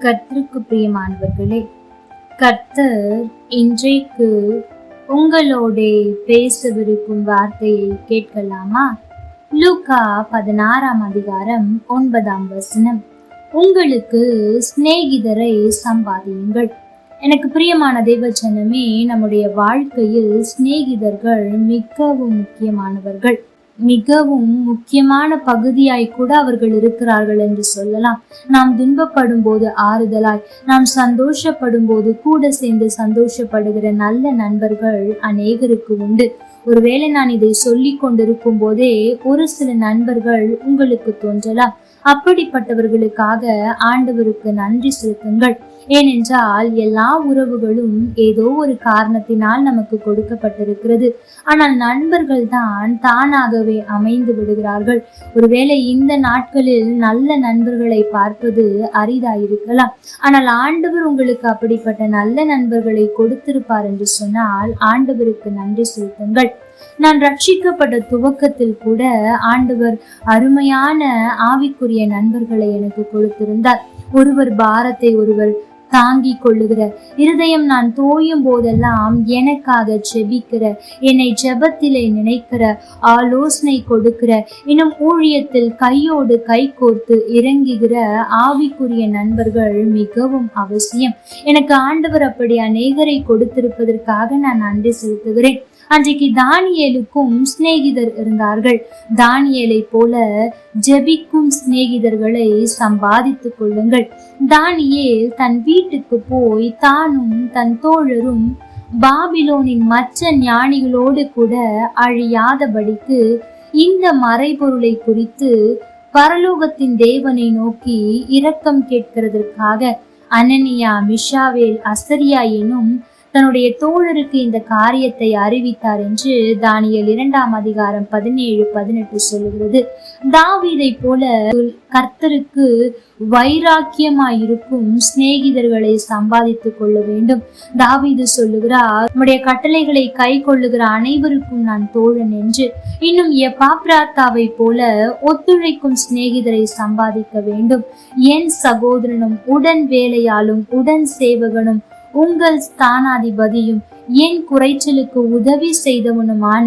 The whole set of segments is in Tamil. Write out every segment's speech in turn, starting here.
கர்த்தருக்கு பிரியமானவர்களே கர்த்தர் இன்றைக்கு உங்களோட பேசவிருக்கும் வார்த்தையை கேட்கலாமா? லூகா பதினாறாம் அதிகாரம் ஒன்பதாம் வசனம். உங்களுக்கு சிநேகிதரை சம்பாதியுங்கள். எனக்கு பிரியமான தேவச்சனமே நம்முடைய வாழ்க்கையில் சிநேகிதர்கள் மிகவும் முக்கியமானவர்கள். மிகவும் முக்கியமான பகுதியாய் கூட அவர்கள் இருக்கிறார்கள் என்று சொல்லலாம். நாம் துன்பப்படும் போது ஆறுதலாய் நாம் சந்தோஷப்படும் போது கூட சேர்ந்து சந்தோஷப்படுகிற நல்ல நண்பர்கள் அநேகருக்கு உண்டு. ஒருவேளை நான் இதை சொல்லி கொண்டிருக்கும் போதே ஒரு சில நண்பர்கள் உங்களுக்கு தோன்றலாம். அப்படிப்பட்டவர்களுக்காக ஆண்டவருக்கு நன்றி செலுத்துங்கள். ஏனென்றால் எல்லா உறவுகளும் ஏதோ ஒரு காரணத்தினால் நமக்கு கொடுக்கப்பட்டிருக்கிறது. ஆனால் நண்பர்கள் தான் தானாகவே அமைந்து விடுகிறார்கள். ஒருவேளை இந்த நாட்களில் நல்ல நண்பர்களை பார்ப்பது அரிதாயிருக்கலாம். ஆனால் ஆண்டவர் உங்களுக்கு அப்படிப்பட்ட நல்ல நண்பர்களை கொடுத்திருப்பார் என்று சொன்னால் ஆண்டவருக்கு நன்றி செலுத்துங்கள். நான் ரட்சிக்கப்பட்ட துவக்கத்தில் கூட ஆண்டவர் அருமையான ஆவிக்குரிய நண்பர்களை எனக்கு கொடுத்திருந்தார். ஒருவர் பாரத்தை ஒருவர் தாங்கிக் கொள்ளுகிற இருதயம் நான் தோயும் போதெல்லாம் எனக்காக செபிக்கிற என்னை ஜெபத்திலே நினைக்கிற ஆலோசனை கொடுக்கிற இன்னும் ஊழியத்தில் கையோடு கை கோர்த்து இறங்குகிற ஆவிக்குரிய நண்பர்கள் மிகவும் அவசியம். எனக்கு ஆண்டவர் அப்படி அநேகரை கொடுத்திருப்பதற்காக நான் நன்றி செலுத்துகிறேன். அன்றைக்கு தானியலுக்கும் சிநேகிதர் இருந்தார்கள். தானியலை போல ஜெபிக்கும் சிநேகிதர்களை சம்பாதித்துக் கொள்ளுங்கள். தானியேல் தன் வீட்டுக்கு போய் தானும் தன் தோழரும் பாபிலோனின் மற்ற ஞானிகளோடு கூட அழியாதபடிக்கு இந்த மறைபொருளை குறித்து பரலோகத்தின் தேவனை நோக்கி இரக்கம் கேட்கிறதற்காக அனனியா மிஷாவேல் அசரியா எனும் தன்னுடைய தோழருக்கு இந்த காரியத்தை அறிவித்தார் என்று தானியல் இரண்டாம் அதிகாரம் பதினேழு பதினெட்டு சொல்லுகிறது. தாவீதை போல கர்த்தருக்கு வைராக்கியமாயிருக்கும் சிநேகிதர்களை சம்பாதித்துக் கொள்ள வேண்டும். தாவீது சொல்லுகிறார் நம்முடைய கட்டளைகளை கை கொள்ளுகிற அனைவருக்கும் நான் தோழன் என்று. இன்னும் எப்பாப்ராத்தாவை போல ஒத்துழைக்கும் சிநேகிதரை சம்பாதிக்க வேண்டும். என் சகோதரனும் உடன் வேலையாலும் உடன் சேவகனும் உங்கள் ஸ்தானாதிபதியும் என் குறைச்சலுக்கு உதவி செய்தவனுமான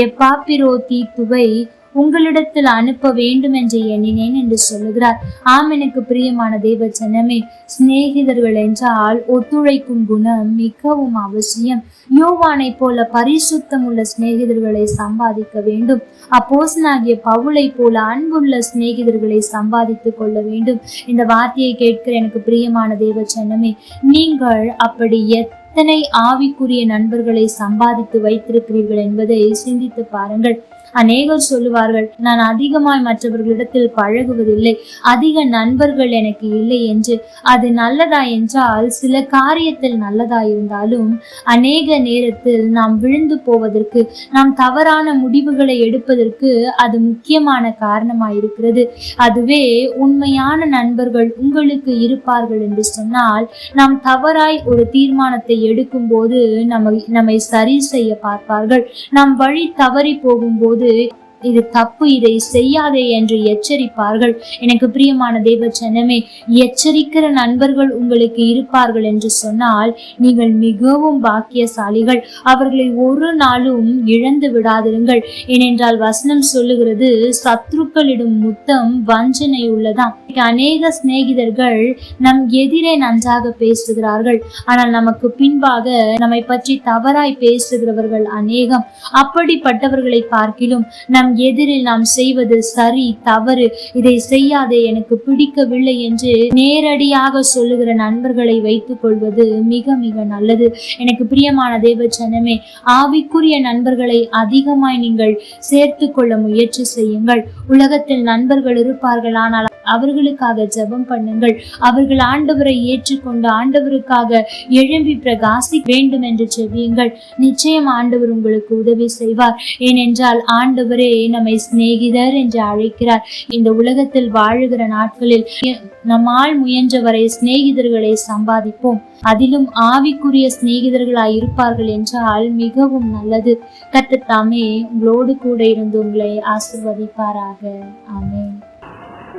எப்பாப்பிரோ தீத்துவை உங்களிடத்தில் அனுப்ப வேண்டும் என்று எண்ணினேன் என்று சொல்லுகிறார். ஆம் எனக்கு பிரியமான தேவ ஜனமே சிநேகிதர்கள் என்றால் ஒத்துழைக்கும் குணம் மிகவும் அவசியம். யோவானை போல பரிசுத்தம் உள்ள சிநேகிதர்களை சம்பாதிக்க வேண்டும். அப்போசனாகிய பவுளை போல அன்புள்ள சிநேகிதர்களை சம்பாதித்துக் கொள்ள வேண்டும். இந்த வார்த்தையை கேட்கிற எனக்கு பிரியமான தேவ ஜனமே நீங்கள் அப்படி எத்தனை ஆவிக்குரிய நண்பர்களை சம்பாதித்து வைத்திருக்கிறீர்கள் என்பதை சிந்தித்து பாருங்கள். அநேகர் சொல்லுவார்கள் நான் அதிகமாய் மற்றவர்களிடத்தில் பழகுவதில்லை அதிக நண்பர்கள் எனக்கு இல்லை என்று. அது நல்லதா என்றால் சில காரியத்தில் நல்லதா இருந்தாலும் அநேக நேரத்தில் நாம் விழுந்து போவதற்கு நாம் தவறான முடிவுகளை எடுப்பதற்கு அது முக்கியமான காரணமாயிருக்கிறது. அதுவே உண்மையான நண்பர்கள் உங்களுக்கு இருப்பார்கள் என்று சொன்னால் நாம் தவறாய் ஒரு தீர்மானத்தை எடுக்கும் போது நம்ம நம்மை சரி செய்ய பார்ப்பார்கள். நாம் வழி தவறி போகும்போது des இது தப்பு இதை செய்யாதே என்று எச்சரிப்பார்கள். எனக்கு பிரியமான தேவ ஜனமே எச்சரிக்கிற நண்பர்கள் உங்களுக்கு இருப்பார்கள் என்று சொன்னால் நீங்கள் மிகவும் பாக்கியசாலிகள். அவர்களை ஒரு நாளும் இழந்து விடாதிருங்கள். ஏனென்றால் வசனம் சொல்லுகிறது சத்ருக்களிடம் முத்தம் வஞ்சனை உள்ளதாம். அநேக சிநேகிதர்கள் நம் எதிரே நன்றாக பேசுகிறார்கள். ஆனால் நமக்கு பின்பாக நம்மை பற்றி தவறாய் பேசுகிறவர்கள் அநேகம். அப்படிப்பட்டவர்களை பார்க்கிலும் நம் எதிரில் நாம் செய்வது சரி தவறு. இதை செய்யாதே எனக்கு பிடிக்கவில்லை என்று நேரடியாக சொல்லுகிற நண்பர்களை வைத்துக் கொள்வது மிக மிக நல்லது. எனக்கு பிரியமான தேவ ஆவிக்குரிய நண்பர்களை அதிகமாய் நீங்கள் சேர்த்து கொள்ள முயற்சி செய்யுங்கள். உலகத்தில் நண்பர்கள் இருப்பார்கள் ஆனால் அவர்களுக்காக ஜெபம் பண்ணுங்கள். அவர்கள் ஆண்டவரை ஏற்றுக்கொண்டு ஆண்டவருக்காக எழும்பி பிரகாசி வேண்டும் என்று செவியுங்கள் நிச்சயம் ஆண்டவர் உங்களுக்கு உதவி செய்வார். ஏனென்றால் ஆண்டவரே நம்மை சிநேகிதர் என்று அழைக்கிறார். இந்த உலகத்தில் வாழுகிற நாட்களில் நம்மால் முயன்றவரை சிநேகிதர்களை சம்பாதிப்போம். அதிலும் ஆவிக்குரிய சிநேகிதர்களாய் இருப்பார்கள் என்றால் மிகவும் நல்லது. கர்த்தர் உங்களோடு கூட இருந்து உங்களை ஆசிர்வதிப்பாராக. ஆமேன்.